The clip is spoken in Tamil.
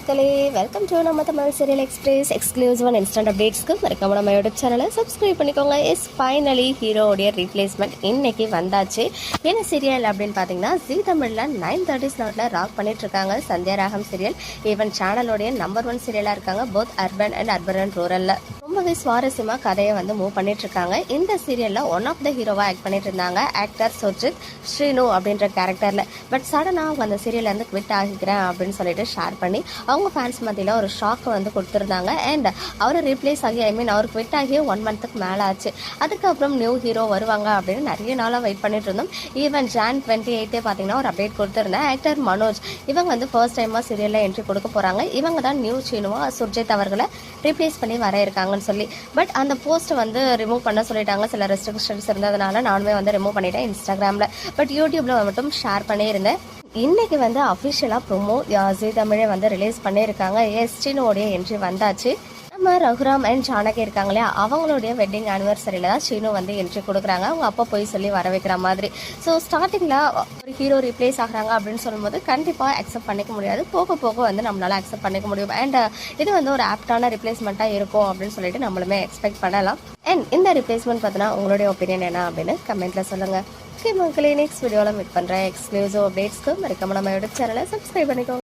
மக்களே வெல்கம் டு நம்ம Tamil serial express exclusive and instant அப்டேட்ஸ்க்கு மறக்காம நம்ம யூடியூப் சேனலை சப்ஸ்கிரைப் பண்ணிக்கோங்க. எஸ் ஃபைனலி ஹீரோடைய ரீப்ளேஸ்மெண்ட் இன்னைக்கு வந்தாச்சு. என்ன சீரியல் அப்படின்னு பார்த்தீங்கன்னா ஜி தமிழில் நைன் தேர்ட்டி ஸ்லாட்டில் ராக் பண்ணிட்டு இருக்காங்க. சந்தியா ராகம் சீரியல் ஈவன் சேனலோடைய நம்பர் ஒன் சீரியலாக இருக்காங்க both urban and urban and ரூரலில் ரொம்பவே சுவாரஸ்யமாக கதையை வந்து மூவ் பண்ணிட்டு இருக்காங்க இந்த சீரியலில் ஒன் ஆஃப் த ஹீரோவாக ஆக்ட் பண்ணிட்டு இருந்தாங்க ஆக்டர் சுர்ஜித் ஸ்ரீனு அப்படின்ற கேரக்டரில் பட் சடனாக அவங்க அந்த சீரியல்லேருந்து குவிட் ஆகிக்கிறேன் அப்படின்னு சொல்லிட்டு ஷேர் பண்ணி அவங்க ஃபேன்ஸ் மத்தியில் ஒரு ஷாக் வந்து கொடுத்துருந்தாங்க. அண்ட் அவரை ரீப்ளேஸ் ஆகி ஐ மீன் அவர் குவிட் ஆகி ஒன் மந்த்துக்கு மேலே ஆச்சு. அதுக்கப்புறம் நியூ ஹீரோ வருவாங்க அப்படின்னு நிறைய நாளாக வெயிட் பண்ணிட்டு இருந்தோம் ஈவன் ஜான் டுவெண்ட்டி எயிட்டே பார்த்தீங்கன்னா ஒரு அப்டேட் கொடுத்துருந்தேன். ஆக்டர் மனோஜ் இவங்க வந்து ஃபர்ஸ்ட் டைமாக சீரியலில் என்ட்ரி கொடுக்க போகிறாங்க இவங்க தான் நியூ சீனுவா சுர்ஜித் அவர்களை ரீப்ளேஸ் பண்ணி வர சொல்லி. பட் அந்த போஸ்ட்டை வந்து ரிமூவ் பண்ண சொல்லிட்டாங்க. சில ரெஸ்ட்ரிக்ஷன்ஸ் இருந்ததுனால நானுமே வந்து ரிமூவ் பண்ணிட்டேன் இன்ஸ்டாகிராமில் பட் யூடியூப்பில் மட்டும் ஷேர் பண்ணியிருந்தேன். இன்னைக்கு வந்து அஃபிஷியலாக ப்ரொமோ ஜி தமிழே வந்து ரிலீஸ் பண்ணியிருக்காங்க. எஸ்டினோடைய என்ட்ரி வந்தாச்சு. நம்ம ரகுராம் அண்ட் சாணக்கி இருக்காங்க இல்லையா அவங்களுடைய வெட்டிங் ஆனிவர்சரியில் தான் சீனு வந்து என்ட்ரி கொடுக்குறாங்க. அவங்க அப்பா போய் சொல்லி வர வைக்கிற மாதிரி. ஸோ ஸ்டார்டிங்கில் ஒரு ஹீரோ ரீப்ளேஸ் ஆகுறாங்க அப்படின்னு சொல்லும்போது கண்டிப்பாக அக்செப்ட் பண்ணிக்க முடியாது. போக போக வந்து நம்மளால அக்செப்ட் பண்ணிக்க முடியும். அண்ட் இது வந்து ஒரு ஆப்டான ரிப்ளேஸ்மெண்ட்டாக இருக்கும் அப்படின்னு சொல்லிட்டு நம்மளுமே எக்ஸ்பெக்ட் பண்ணலாம். அண்ட் இந்த ரிப்ளேஸ்மெண்ட் பார்த்தீங்கன்னா உங்களுடைய ஒப்பீனியன் என்ன அப்படின்னு கமெண்ட்டில் சொல்லுங்கள் ஓகே மக்களே நெக்ஸ்ட் வீடியோவில் மீட் பண்ணுறேன் எக்ஸ்க்ளூசிவ் அப்டேட்ஸ்க்கு மறக்காம நம்ம யூடியூப் சேனலை சப்ஸ்கிரைப் பண்ணிக்கோங்க.